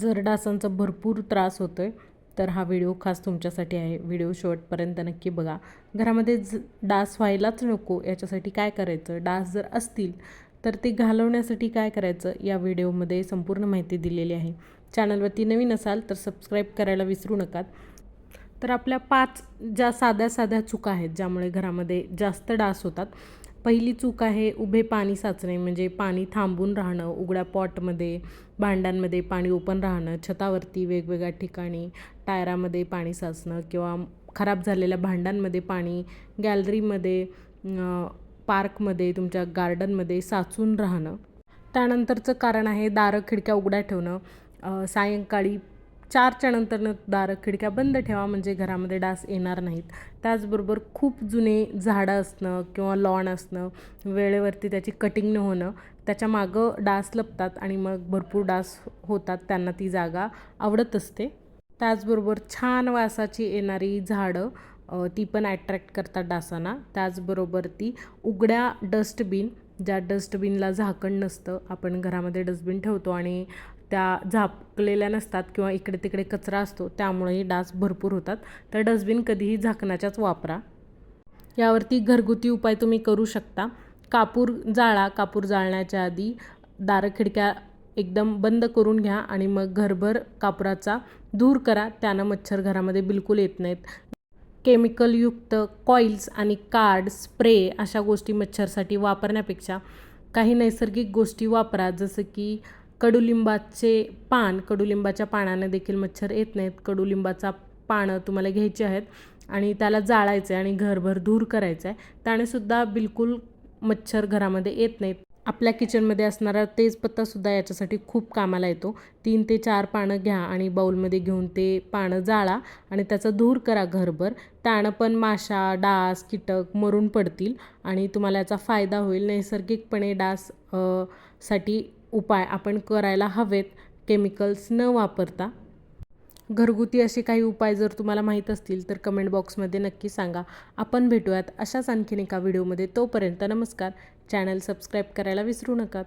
जर डासांचा भरपूर त्रास होतो आहे तर हा व्हिडिओ खास तुमच्यासाठी आहे. व्हिडिओ शेवटपर्यंत नक्की बघा. घरामध्ये ज डास व्हायलाच नको. याच्यासाठी काय करायचं? डास जर असतील तर ते घालवण्यासाठी काय करायचं? या व्हिडिओमध्ये संपूर्ण माहिती दिलेली आहे. चॅनलवरती नवीन असाल तर सबस्क्राईब करायला विसरू नका तर आपल्या पाच ज्या साध्या साध्या चुका आहेत ज्यामुळे घरामध्ये जास्त डास होतात पहिली चूक आहे उभे पाणी साचणे म्हणजे पाणी थांबून राहणं उघड्या पॉटमध्ये भांड्यांमध्ये पाणी ओपन राहणं छतावरती वेगवेगळ्या ठिकाणी टायरामध्ये पाणी साचणं किंवा खराब झालेल्या भांड्यांमध्ये पाणी गॅलरीमध्ये पार्कमध्ये तुमच्या गार्डनमध्ये साचून राहणं. त्यानंतरचं कारण आहे दारं खिडक्या उघड्या ठेवणं. सायंकाळी चारच्या नंतरनं दारं खिडक्या बंद ठेवा म्हणजे घरामध्ये डास येणार नाहीत. त्याचबरोबर खूप जुने झाडं असणं किंवा लॉन असणं वेळेवरती त्याची कटिंग न होणं त्याच्या मागं डास लपतात आणि मग भरपूर डास होतात त्यांना ती जागा आवडत असते. त्याचबरोबर छान वासाची येणारी झाडं ती पण ॲट्रॅक्ट करतात डासांना. त्याचबरोबर ती उघड्या डस्टबिन ज्या डस्टबिनला झाकण नसतं आपण घरामध्ये डस्टबिन ठेवतो आणि त्या झाकलेल्या नसतात किंवा इकडे तिकडे कचरा असतो त्यामुळेही डास भरपूर होतात. तर डस्टबिन कधीही झाकण्याच्याच वापरा. यावरती घरगुती उपाय तुम्ही करू शकता. कापूर जाळा कापूर जाळण्याच्या आधी दारं खिडक्या एकदम बंद करून घ्या आणि मग घरभर कापराचा धूर करा. त्यानं मच्छर घरामध्ये बिलकुल येत नाहीत. केमिकलयुक्त कॉईल्स आणि कार्ड स्प्रे अशा गोष्टी मच्छरसाठी वापरण्यापेक्षा काही नैसर्गिक गोष्टी वापरा. जसं की कडुलिंबाचे पान कडुलिंबाच्या पानाने देखील मच्छर येत नाहीत. कडुलिंबाचा पानं तुम्हाला घ्यायची आहेत आणि त्याला जाळायचं आहे आणि घरभर धूर करायचं आहे त्यानेसुद्धा बिलकुल मच्छर घरामध्ये येत नाहीत. आपल्या किचनमध्ये असणारा तेजपत्तासुद्धा याच्यासाठी खूप कामाला येतो. तीन ते चार पानं घ्या आणि बाऊलमध्ये घेऊन ते पानं जाळा आणि त्याचा धूर करा घरभर. त्यानं पण माशा डास कीटक मरून पडतील आणि तुम्हाला याचा फायदा होईल. नैसर्गिकपणे डाससाठी उपाय आपण करायला हवेत केमिकल्स न वापरता. घरगुती असे काही उपाय जर तुम्हाला माहीत असतील तर कमेंट बॉक्समध्ये नक्की सांगा. आपण भेटूयात अशाच आणखीन एका व्हिडिओमध्ये तोपर्यंत नमस्कार. चॅनल सबस्क्राईब करायला विसरू नका